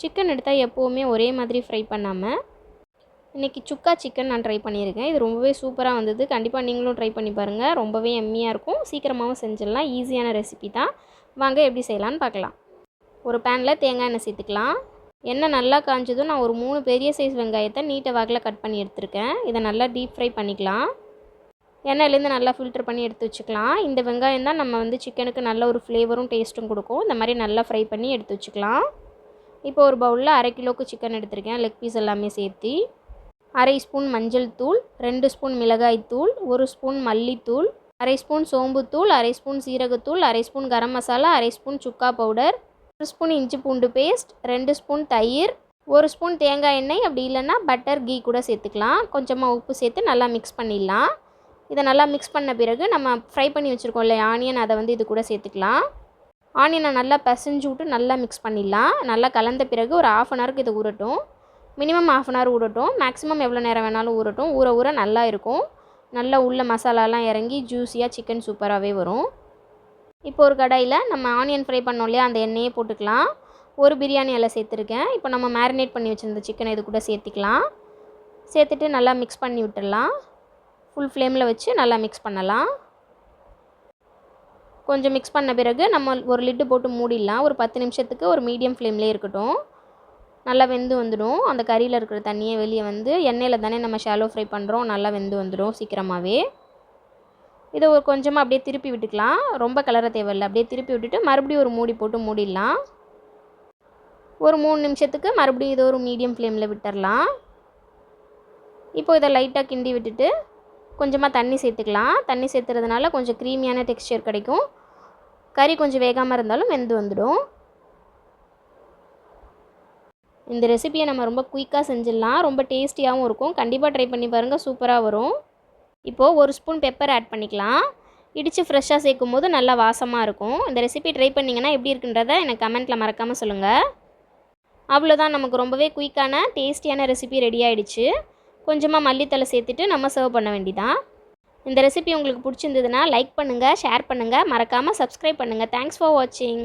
Chicken எடுத்தால் எப்போவுமே ஒரே மாதிரி ஃப்ரை பண்ணாமல் இன்றைக்கி சுக்கா சிக்கன் நான் ட்ரை பண்ணியிருக்கேன். இது ரொம்பவே சூப்பராக வந்தது. கண்டிப்பாக நீங்களும் ட்ரை பண்ணி பாருங்கள். ரொம்பவே எம்மியாக இருக்கும். சீக்கிரமாகவும் செஞ்சிடலாம். ஈஸியான ரெசிபி தான். வாங்க எப்படி செய்யலான்னு பார்க்கலாம். ஒரு பேனில் தேங்காய் எண்ணெய் சேர்த்துக்கலாம். எண்ணெய் நல்லா காஞ்சதும் நான் ஒரு மூணு பெரிய சைஸ் வெங்காயத்தை நீட்டை வாக்கில் கட் பண்ணி எடுத்திருக்கேன். இதை நல்லா டீப் ஃப்ரை பண்ணிக்கலாம். எண்ணெயிலேருந்து நல்லா ஃபில்டர் பண்ணி எடுத்து வச்சுக்கலாம். இந்த வெங்காயம் தான் நம்ம வந்து சிக்கனுக்கு நல்ல ஒரு ஃப்ளேவரும் டேஸ்ட்டும் கொடுக்கும். இந்த மாதிரி நல்லா ஃப்ரை பண்ணி எடுத்து வச்சுக்கலாம். இப்போ ஒரு பவுலில் அரை கிலோவுக்கு சிக்கன் எடுத்திருக்கேன். லெக் பீஸ் எல்லாமே சேர்த்து. அரை ஸ்பூன் மஞ்சள் தூள் ரெண்டு ஸ்பூன் மிளகாய் தூள் ஒரு ஸ்பூன் மல்லித்தூள் அரை ஸ்பூன் சோம்புத்தூள் அரை ஸ்பூன் சீரகத்தூள் அரை ஸ்பூன் கரம் மசாலா அரை ஸ்பூன் சுக்கா பவுடர் ஒரு ஸ்பூன் இஞ்சி பூண்டு பேஸ்ட் ரெண்டு ஸ்பூன் தயிர் ஒரு ஸ்பூன் தேங்காய் எண்ணெய். அப்படி இல்லைன்னா பட்டர் கீ கூட சேர்த்துக்கலாம். கொஞ்சமாக உப்பு சேர்த்து நல்லா மிக்ஸ் பண்ணிடலாம். இதை நல்லா மிக்ஸ் பண்ண பிறகு நம்ம ஃப்ரை பண்ணி வச்சுருக்கோம் இல்லையா? ஆனியன் அதை வந்து இது கூட சேர்த்துக்கலாம். ஆனியனை நல்லா பிசைஞ்சு விட்டு நல்லா மிக்ஸ் பண்ணிடலாம். நல்லா கலந்த பிறகு ஒரு ஆஃப் அன் ஹவருக்கு இது ஊறட்டும். மினிமம் ஆஃப் அன் ஹவர் ஊறட்டும். மேக்ஸிமம் எவ்வளோ நேரம் வேணாலும் ஊறட்டும். ஊற ஊற நல்லா இருக்கும். நல்லா உள்ள மசாலாலாம் இறங்கி ஜூஸியாக சிக்கன் சூப்பராகவே வரும். இப்போ ஒரு கடாயில் நம்ம ஆனியன் ஃப்ரை பண்ணோம் இல்லையா? அந்த எண்ணெயே போட்டுக்கலாம். ஒரு பிரியாணி எல்லாம் சேர்த்துருக்கேன். இப்போ நம்ம மேரினேட் பண்ணி வச்சுருந்த சிக்கனை இது கூட சேர்த்துக்கலாம். சேர்த்துட்டு நல்லா மிக்ஸ் பண்ணி விட்டுடலாம். ஃபுல் ஃப்ளேமில் வச்சு நல்லா மிக்ஸ் பண்ணலாம். கொஞ்சம் மிக்ஸ் பண்ண பிறகு நம்ம ஒரு லிட்டு போட்டு மூடிடலாம். ஒரு பத்து நிமிஷத்துக்கு ஒரு மீடியம் ஃப்ளேம்லேயே இருக்கட்டும். நல்லா வெந்து வந்துடும். அந்த கறியில் இருக்கிற தண்ணியை வெளியே வந்து எண்ணெயில் தானே நம்ம ஷாலோ ஃப்ரை பண்ணுறோம் நல்லா வெந்து வந்துடும் சீக்கிரமாகவே இதை ஒரு கொஞ்சமாக அப்படியே திருப்பி விட்டுக்கலாம். ரொம்ப கலர தேவையில்லை. அப்படியே திருப்பி விட்டுட்டு மறுபடியும் ஒரு மூடி போட்டு மூடிடலாம். ஒரு மூணு நிமிஷத்துக்கு மறுபடியும் இதை ஒரு மீடியம் ஃப்ளேமில் விட்டுடலாம் இப்போது இதை லைட்டாக கிண்டி விட்டுட்டு கொஞ்சமாக தண்ணி சேர்த்துக்கலாம். தண்ணி சேர்த்துறதுனால கொஞ்சம் க்ரீமியான டெக்ஸ்சர் கிடைக்கும். கறி கொஞ்சம் வேகாமல் இருந்தாலும் வெந்து வந்துடும். இந்த ரெசிபியை நம்ம ரொம்ப குயிக்காக செஞ்சிடலாம். ரொம்ப டேஸ்டியாகவும் இருக்கும். கண்டிப்பாக ட்ரை பண்ணி பாருங்கள் சூப்பராக வரும். இப்போது ஒரு ஸ்பூன் பெப்பர் ஆட் பண்ணிக்கலாம். இடித்து ஃப்ரெஷ்ஷாக சேர்க்கும் போது நல்லா வாசமாக இருக்கும். இந்த ரெசிபி ட்ரை பண்ணிங்கன்னா எப்படி இருக்குன்றத எனக்கு கமெண்ட்டில் மறக்காமல் சொல்லுங்கள் அவ்வளோதான் நமக்கு ரொம்பவே குயிக்கான டேஸ்டியான ரெசிபி ரெடி ஆகிடுச்சு கொஞ்சமாக மல்லித்தலை சேர்த்துட்டு நம்ம சர்வ் பண்ண வேண்டிதான். இந்த ரெசிபி உங்களுக்கு பிடிச்சிருந்ததுன்னா லைக் பண்ணுங்கள் ஷேர் பண்ணுங்கள் மறக்காமல் சப்ஸ்கிரைப் பண்ணுங்கள் தேங்க்ஸ் ஃபார் வாட்சிங்